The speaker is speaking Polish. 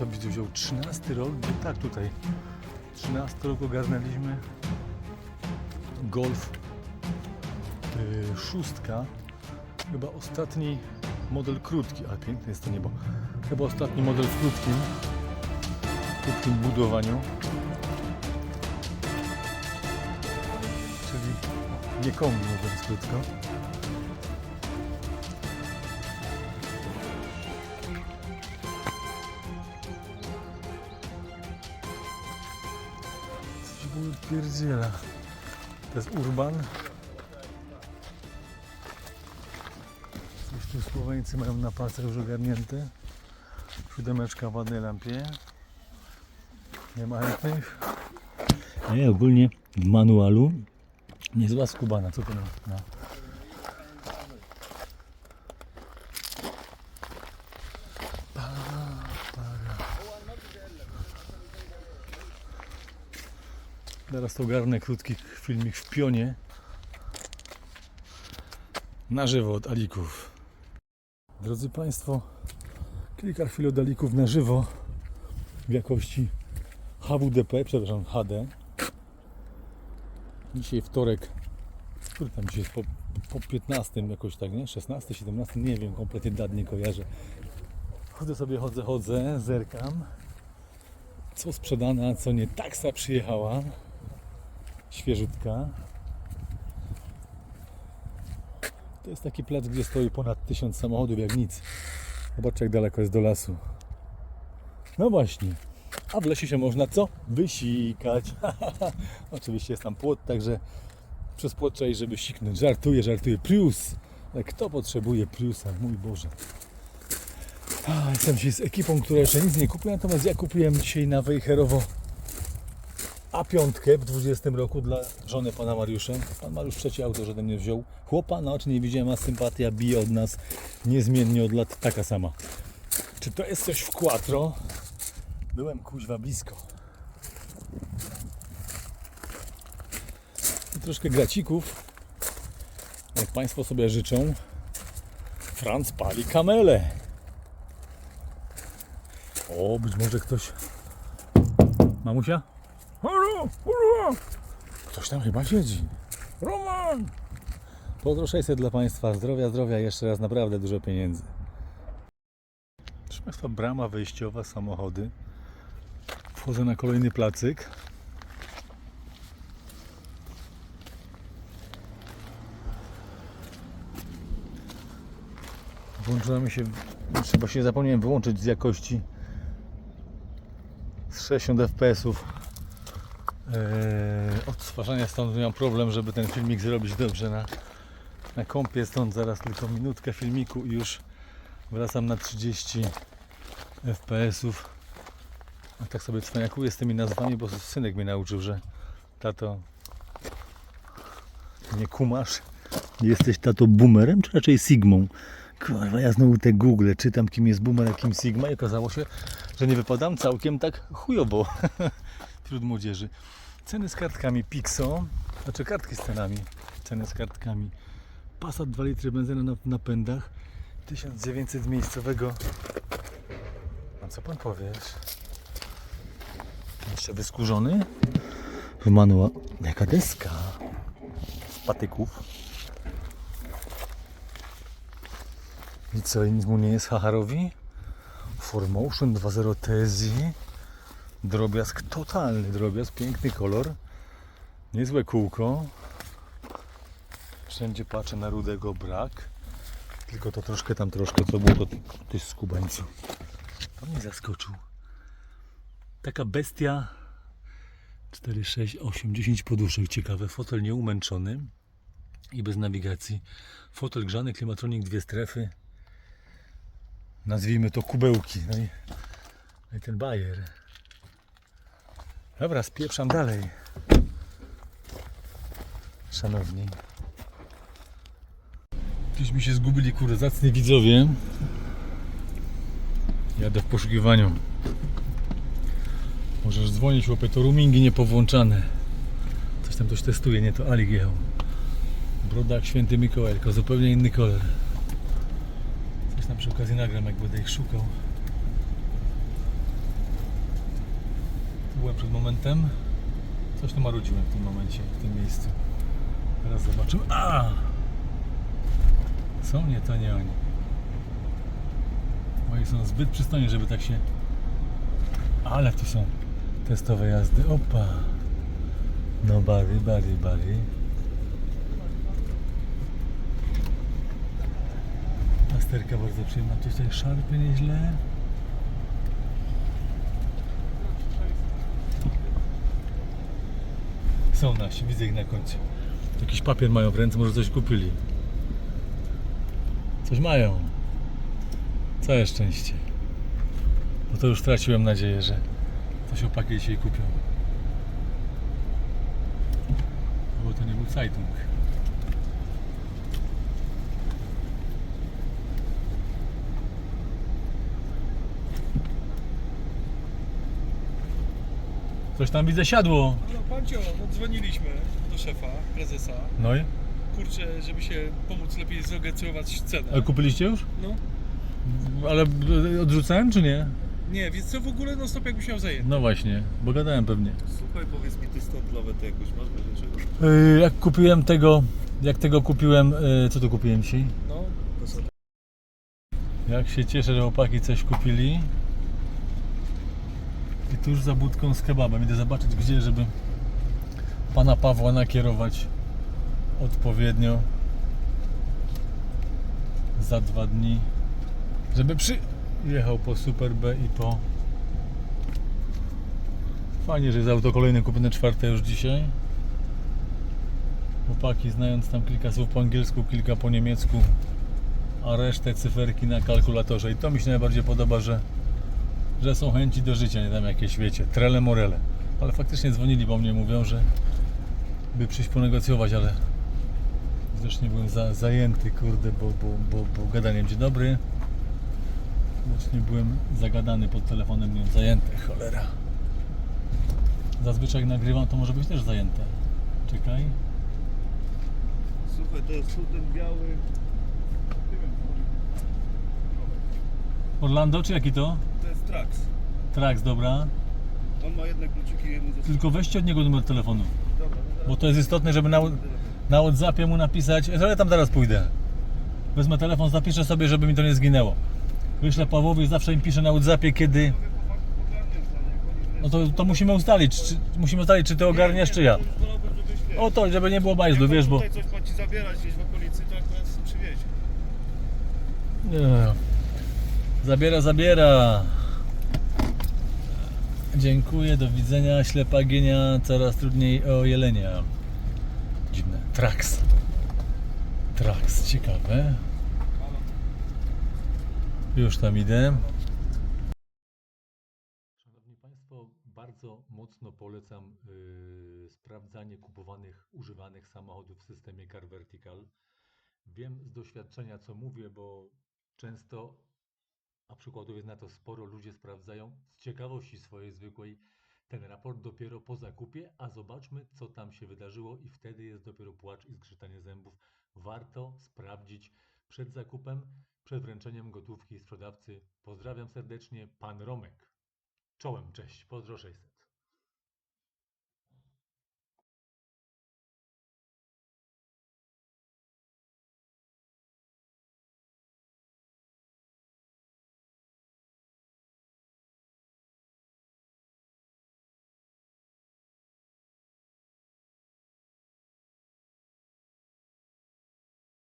to widzę, wziął 13 rok, no tak tutaj, 13 rok ogarnęliśmy. Golf yy, szóstka, chyba ostatni model krótki, ale piękne jest to niebo, chyba ostatni model w krótkim, krótkim budowaniu, czyli nie kombi mówiąc krótko. Pierdziela. To jest Urban. Coś tu Słoweńcy mają na pasach już ogarnięte. Siódemeczka w ładnej lampie. Nie ma chętnych. Nie, ogólnie w manualu niezła skubana. Co to na, na Teraz to ogarnę krótki filmik w pionie. Na żywo od Alików. Drodzy Państwo, kilka chwil od Alików na żywo w jakości HWDP, przepraszam, HD. Dzisiaj wtorek, który tam dzisiaj jest po, po 15 jakoś tak, nie? 16, 17, nie wiem, kompletnie dat nie kojarzę. Chodzę sobie, chodzę, chodzę, zerkam. Co sprzedane, a co nie. Taksa przyjechała świeżutka. To jest taki plac, gdzie stoi ponad tysiąc samochodów, jak nic. Zobaczcie, jak daleko jest do lasu. No właśnie. A w lesie się można co? Wysikać. Oczywiście jest tam płot, także przez płot trzeba żeby siknąć. Żartuję, żartuję. Prius. Ale kto potrzebuje Priusa? Mój Boże. A, jestem dzisiaj z ekipą, która jeszcze nic nie kupiła, natomiast ja kupiłem dzisiaj na Wejherowo a5 w 20 roku dla żony pana Mariusza. Pan Mariusz trzecie auto, że ode mnie wziął. Chłopa na oczy nie widziałem, a sympatia bije od nas niezmiennie od lat taka sama. Czy to jest coś w quattro? Byłem kuźwa blisko. I troszkę gracików. Jak Państwo sobie życzą. Franz pali kamele. O, być może ktoś... Mamusia? Halo, halo! Ktoś tam chyba siedzi. Roman! Pozdro 600 dla Państwa. Zdrowia, zdrowia. Jeszcze raz naprawdę dużo pieniędzy. Proszę Państwa, brama wejściowa, samochody. Wchodzę na kolejny placyk. Włączyła mi się, chyba się zapomniałem wyłączyć z jakości z 60 fps-ów Eee, odtwarzania stąd miałem problem, żeby ten filmik zrobić dobrze na, na kompie, stąd zaraz tylko minutkę filmiku i już wracam na 30 fps-ów. A tak sobie cwaniakuję z tymi nazwami, bo synek mnie nauczył, że tato nie kumasz, jesteś tato boomerem, czy raczej sigmą? Kurwa, ja znowu te Google czytam, kim jest boomer, a kim sigma i okazało się, że nie wypadam całkiem tak chujowo wśród młodzieży. Ceny z kartkami Pixo, znaczy kartki z cenami, ceny z kartkami. Passat 2 litry benzyny na napędach, 1900 miejscowego. A co pan powiesz? Jeszcze wyskurzony? W manuał. Jaka deska? Z patyków. I co, nic mu nie jest Haharowi? Formotion 2.0 TSI. Drobiazg, totalny drobiazg, piękny kolor. Niezłe kółko. Wszędzie patrzę na rudego brak. Tylko to troszkę tam troszkę co było to, jest skubańcu. To mnie zaskoczył. Taka bestia 4, 6, 8, 10 poduszek. Ciekawe. Fotel nieumęczony i bez nawigacji. Fotel grzany, klimatronik, dwie strefy. Nazwijmy to kubełki. No i, no i ten bajer. Dobra, spieprzam dalej. Szanowni. Gdzieś mi się zgubili kurde zacni widzowie. Jadę w poszukiwaniu. Możesz dzwonić, łopie, to roamingi niepowłączane. Coś tam ktoś testuje, nie to Alik jechał. Broda jak święty Mikołaj, tylko zupełnie inny kolor. Coś tam przy okazji nagram, jak będę ich szukał. Byłem przed momentem. Coś tu marudziłem w tym momencie, w tym miejscu. Teraz zobaczymy. A! Są nie to nie oni. Moi są zbyt przystojni, żeby tak się. Ale tu są testowe jazdy. Opa! No bary, bary, bary. Masterka bardzo przyjemna. Tutaj szarpie nieźle. Są nasi, widzę ich na końcu. Jakiś papier mają w ręce, może coś kupili. Coś mają. Całe szczęście. Bo to już traciłem nadzieję, że coś opaki dzisiaj kupią. Bo to nie był Zeitung. Coś tam widzę siadło. Pancio, no dzwoniliśmy do szefa, prezesa. No i? Kurczę, żeby się pomóc lepiej zorganizować cenę. Ale kupiliście już? No. Ale odrzucałem czy nie? Nie, więc co w ogóle no stop jakbyś miał zajęty. No właśnie, bo gadałem pewnie. Słuchaj, powiedz mi, ty stąd nawet jakoś masz będzie czego? Yy, jak kupiłem tego, jak tego kupiłem, yy, co tu kupiłem dzisiaj? No. Jak się cieszę, że chłopaki coś kupili. I tuż za budką z kebabem. Idę zobaczyć gdzie, żeby pana Pawła nakierować odpowiednio za dwa dni. Żeby przyjechał po Super B i po... Fajnie, że jest auto kolejne kupione czwarte już dzisiaj. Chłopaki znając tam kilka słów po angielsku, kilka po niemiecku a resztę cyferki na kalkulatorze. I to mi się najbardziej podoba, że, że są chęci do życia, nie tam jakieś, wiecie, trele morele. Ale faktycznie dzwonili po mnie, mówią, że by przyjść ponegocjować, ale widocznie byłem za, zajęty, kurde, bo, bo, bo, bo gadaniem dzień dobry. Widocznie byłem zagadany pod telefonem, byłem zajęty, cholera. Zazwyczaj jak nagrywam, to może być też zajęte. Czekaj. Słuchaj, to jest ten biały. Orlando, czy jaki to? To jest Trax. Trax, dobra. On ma jedne kluczyki, jedno. Tylko weźcie od niego numer telefonu. Dobra, no zaraz Bo to jest istotne, żeby na, na Whatsappie mu napisać. Ja tam teraz pójdę. Wezmę telefon, zapiszę sobie, żeby mi to nie zginęło. Wyślę Pawłowi, zawsze im piszę na Whatsappie, kiedy. No to, to musimy ustalić. Czy, musimy ustalić, czy ty ogarniasz, czy ja. O to, żeby nie było bajzlu, wiesz, bo. coś ma ci zabierać gdzieś w okolicy, to akurat. Nie. Zabiera, zabiera. Dziękuję, do widzenia. Ślepa gienia, coraz trudniej o jelenia. Dziwne. Trax. Trax, ciekawe. Już tam idę. Szanowni Państwo, bardzo mocno polecam yy, sprawdzanie kupowanych, używanych samochodów w systemie Car Vertical. Wiem z doświadczenia, co mówię, bo często, a przykładów jest na to sporo, ludzie sprawdzają z ciekawości swojej zwykłej ten raport dopiero po zakupie, a zobaczmy, co tam się wydarzyło i wtedy jest dopiero płacz i zgrzytanie zębów. Warto sprawdzić przed zakupem, przed wręczeniem gotówki sprzedawcy. Pozdrawiam serdecznie, pan Romek. Czołem, cześć, pozdro 600.